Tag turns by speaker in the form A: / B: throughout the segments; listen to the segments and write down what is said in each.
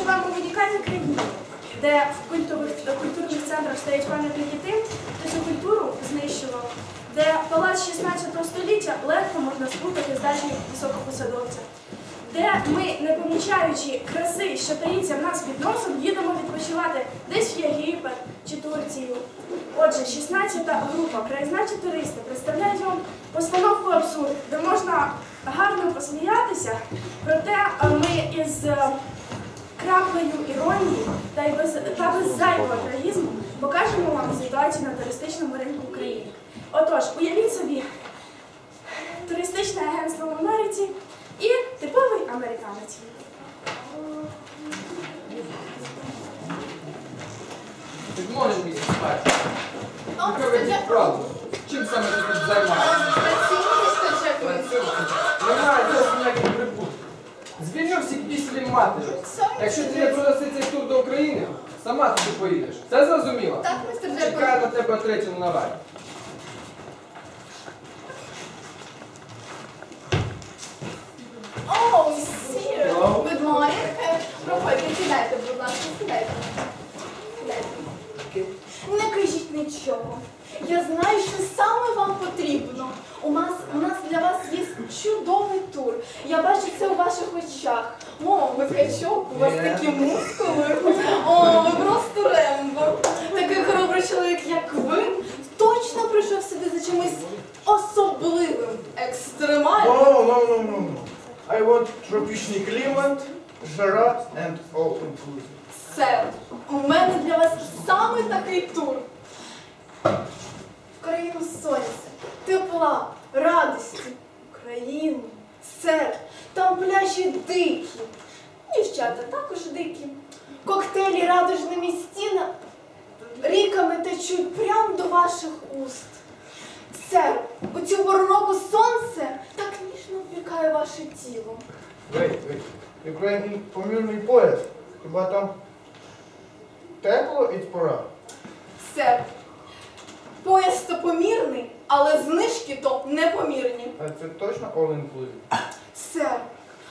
A: живемо в унікальній країні, де в культових, культурних центрах стоять пам'ятники тим, хто цю культуру знищував, де палац 16 століття легко можна спутати з дачею високопосадовця, де ми, не помічаючи краси, що таїться в нас під носом, їдемо відпочивати десь в Єгипет чи Турцію. Отже, 16-та група краєзнавчі туристи представляють вам постановку абсурд, де можна гарно посміятися, проте а, ми із е, краплею іронії та, й без, та без зайвого трагізму покажемо вам ситуацію на туристичному ринку України. Отож, уявіть собі туристичне агентство в Америці і типовий американець.
B: Good morning, Mrs. Spicer. Чим саме ви тут займаєтеся? Всіх. Якщо ти не продаси цей тур до України, сама туди поїдеш. Це зрозуміло?
C: Так, містер Джексон.
B: Чекаю на тебе третьому наварі.
C: О, сір. Good morning. Е, Проходьте, сідайте, будь ласка, сідайте. Сідайте. Не кажіть нічого. Я знаю, що саме вам потрібно. У нас, у нас для вас є чудовий тур. Я бачу це у ваших очах. Качок, у вас такі мускули. О, ви просто рембо. Такий хоробрий чоловік, як ви, точно прийшов сюди за чимось особливим, екстремальним.
D: No, no, no, no, no. I want тропічний клімат, жара and all inclusive.
C: Сер, у мене для вас саме такий тур. В країну сонця, тепла, радості, Україну, сер, там пляжі дикі, дівчата також дикі, коктейлі радужними стіна ріками течуть прямо до ваших уст. Сер, у цю пору сонце так ніжно опікає ваше тіло.
D: Wait, wait. Ukraine помірний пояс. Хіба там тепло і пора?
C: Сер, пояс то помірний, але знижки то непомірні.
D: А це точно all inclusive?
C: Сер,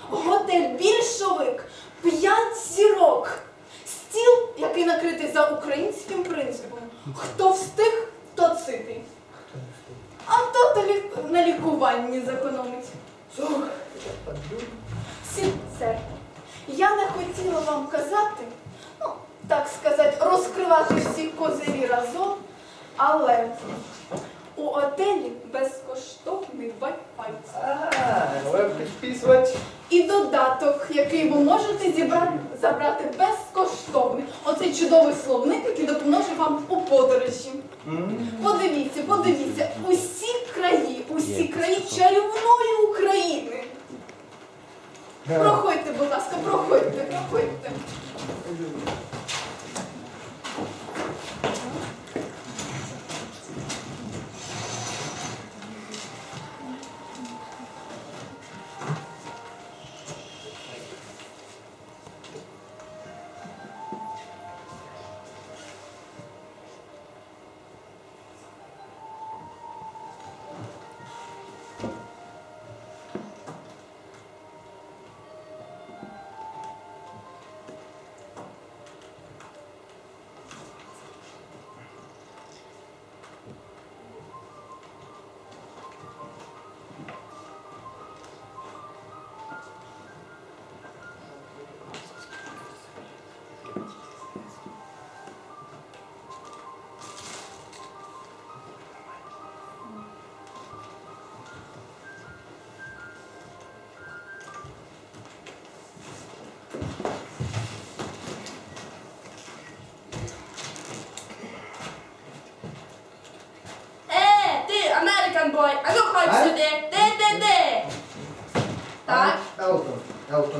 C: готель більшовик, п'ять зірок, стіл, який накритий за українським принципом. Хто встиг, то ситий. А то на лікуванні зекономить. Сі, сер, я не хотіла вам казати, ну, так сказати, розкривати всі козирі разом, але у отелі безкоштовний Wi-Fi.
D: А, підписувати.
C: І додаток, який ви можете зібрати, забрати безкоштовний. Оцей чудовий словник, який допоможе вам у подорожі. Подивіться, подивіться, усі краї, усі краї чарівної України. Проходьте, будь ласка, проходьте, проходьте.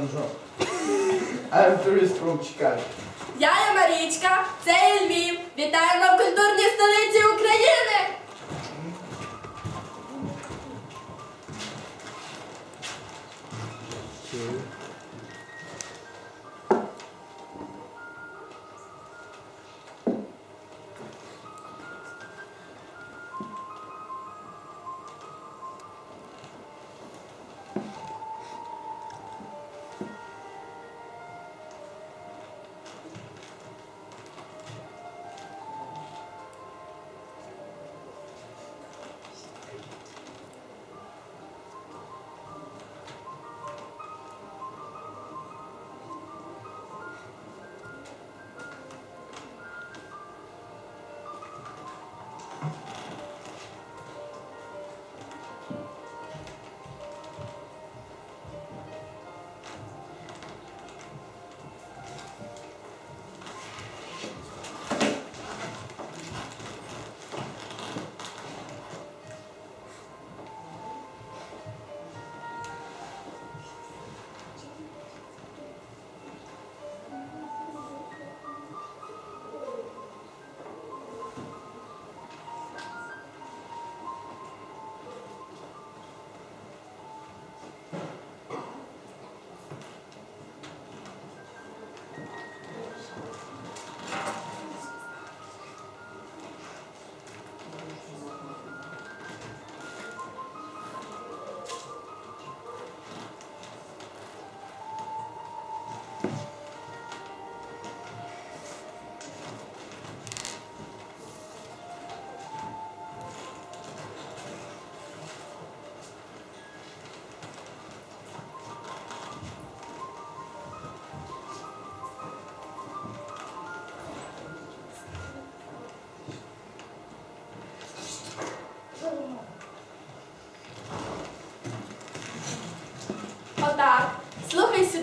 D: Джон. I'm tourist from Chicago.
A: я є Марічка, це Львів. Вітаємо в культурній столиці України.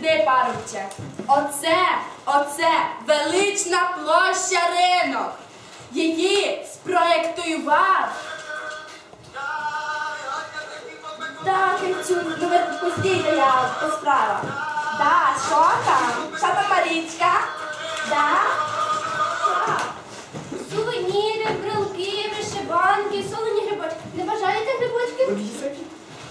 A: Сюди, парубче. Оце, оце велична площа ринок. Її спроєктував. Так, Кирцю, ну ви пустійте, я по справах. Да, що там? Що там, Марічка? Да? Що?
E: Сувеніри, брелки, вишиванки, солоні грибочки. Не бажаєте грибочки?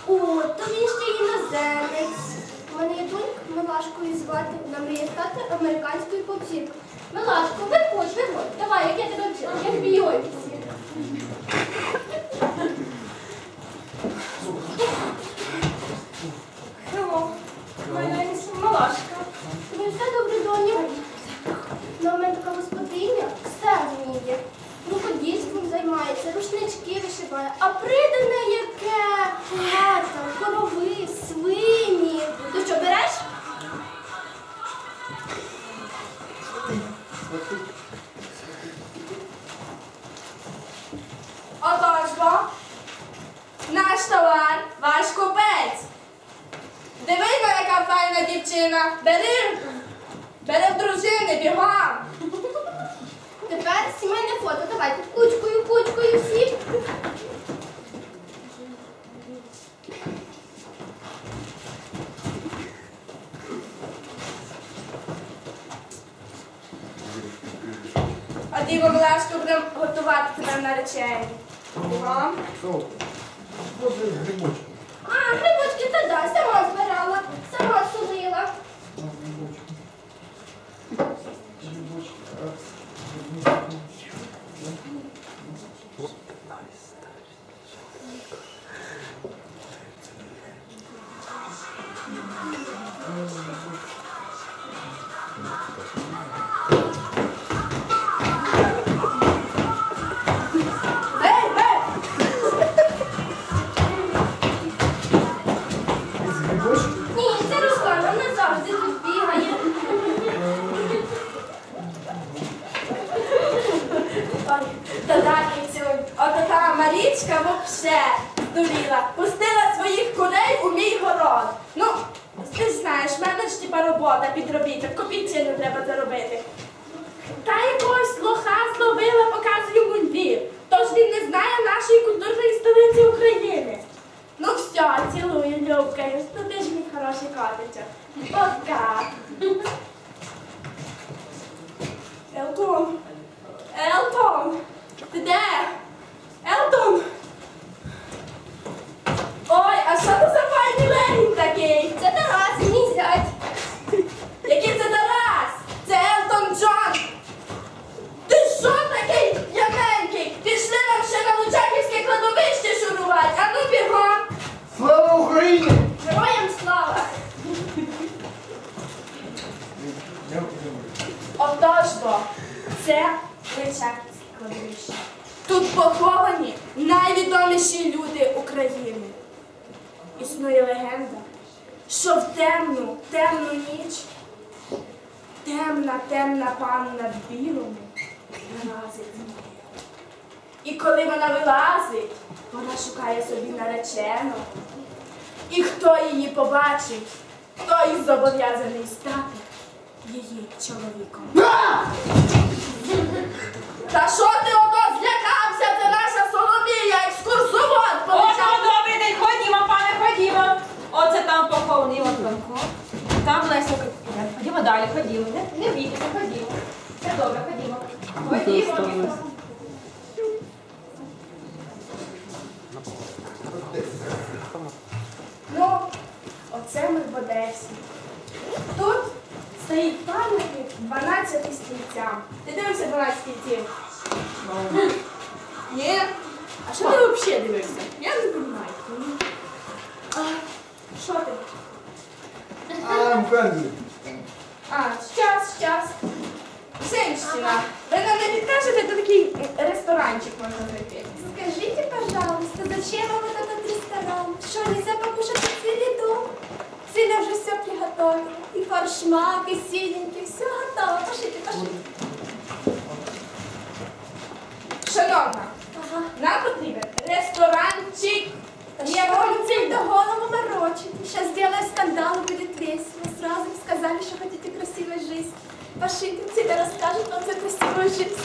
E: О, то він ще іноземець. Мене є донька Милашкою звати. Вона мріє стати американською попсіркою. Милашко, виходь, виходь. Давай, як я тебе вчила, Бійонсі.
A: Hello. My name is Малашка.
E: Тобі все добре, доню? Ну, у мене така господиня все вміє. Рукодільством займається, рушнички вишиває. А
A: А Діво Милашко будемо готувати тебе на речені. Бігом.
D: Що? Що це грибочки?
A: Шукає собі наречену. І хто її побачить, той зобов'язаний стати її чоловіком. Та що ти ото злякався? Це наша Соломія, екскурсовод
F: О,
A: полетяв.
F: добрий день, ходімо, пане, ходімо. Оце там похований от Франко. Там Леся. Ходімо далі, ходімо. Не, не бійтеся, ходімо. Все добре, ходімо. Ходімо, Віктор.
A: Ну, оце ми в Одесі. Тут стоїть пам'ятник 12 стільцям. Ти дивився 12 стільців? Ні. А що ти взагалі дивився? Я не розумію. А, Що ти?
D: I'm friendly.
A: А, щас, щас. Женщина, ви нам не підкажете, де такий е, ресторанчик можна зайти?
E: Скажите, пожалуйста, зачем вам вот этот ресторан? Что, нельзя покушать дом? Циля уже все приготовила. И форшмак, и синенький, все готово. Пошлите, пошлите.
A: Шановна,
E: Ага.
A: нам потрібен ресторанчик.
E: Я вам цель до голову морочить. Сейчас сделаю скандал, будет весело.
C: разом сказали, что хотите красивой жизни. Пошлите, тебе расскажет вам за красивую жизнь.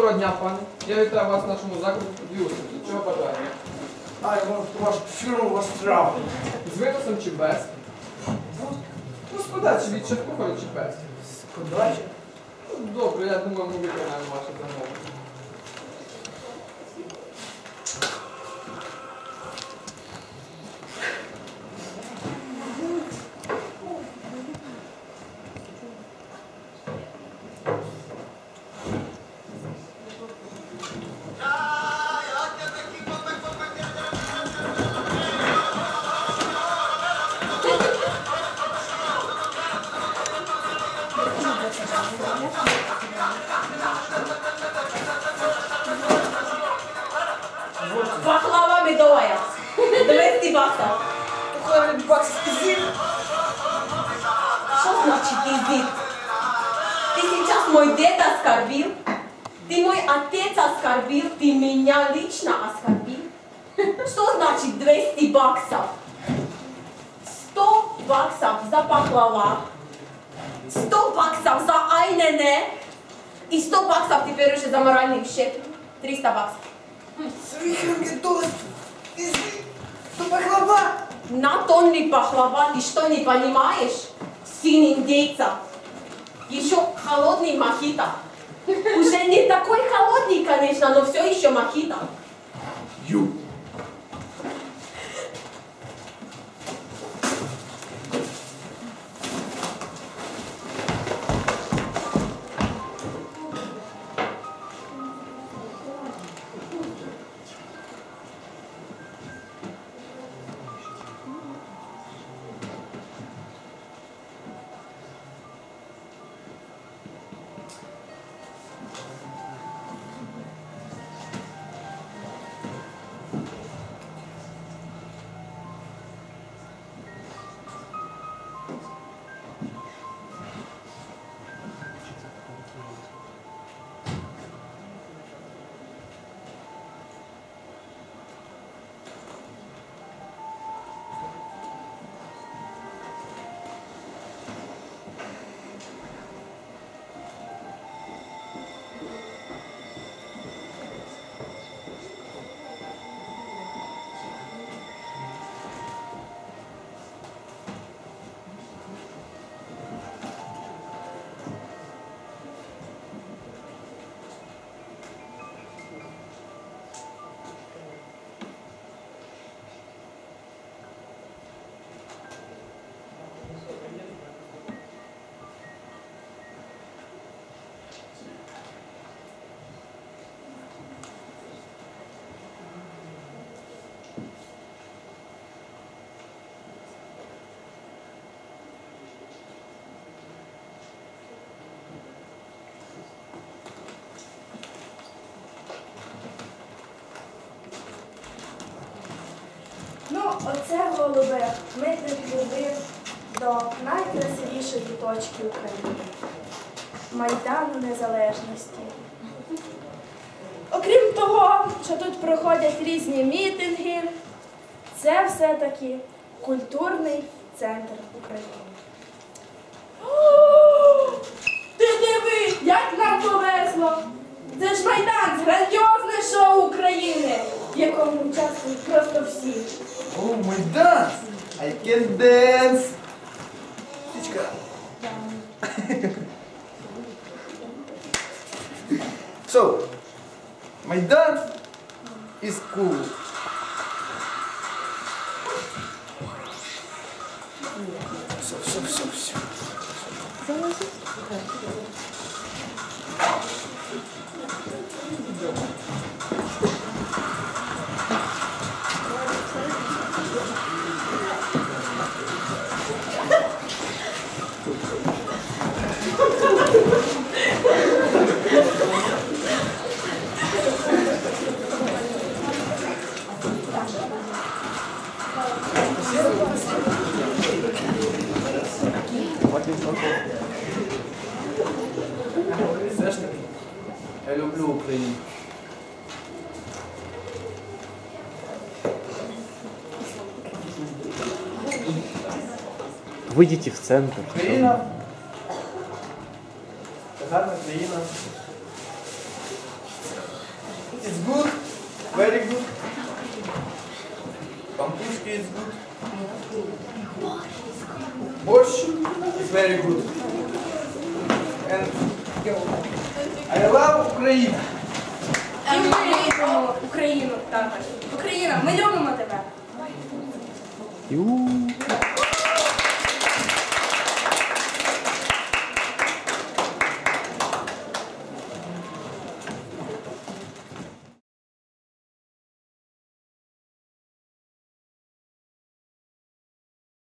B: Доброго дня, пане. Я вітаю вас в нашому закладі Юсиф. Чого бажаєте?
D: А, я вам вашу фірму вас.
B: З виносом чи без? Ну, з подачі від шеф-кухаря чи без?
D: Подача.
B: Ну, Добре, я думаю, ми виконаємо ваше замовлення.
F: 100 баксов за айнене и 100 баксов теперь уже за моральный ущерб. 300 баксов. На тонны пахлава, ты что не понимаешь? Сын индейца. Еще холодный мохито. Уже не такой холодный, конечно, но все еще мохито.
D: Ю.
A: оце голубе ми прибули до найкрасивішої точки України Майдану Незалежності. Окрім того, що тут проходять різні мітинги, це все-таки культурний центр України. Ти диви, як нам повезло! Це ж Майдан, грандіозне шоу України, в якому участвують просто всі.
D: О, мой данс! I can dance! Птичка. so, my dance is cool. Все, все, все, все.
B: Все
G: Выйдите в центр.
D: Україна. Гарна країна. It's good. Very good. Пампушки is good. Борщ is very good. And I love Україну.
A: І ми любимо Україну також. Україна, ми любимо тебе.
G: Ю.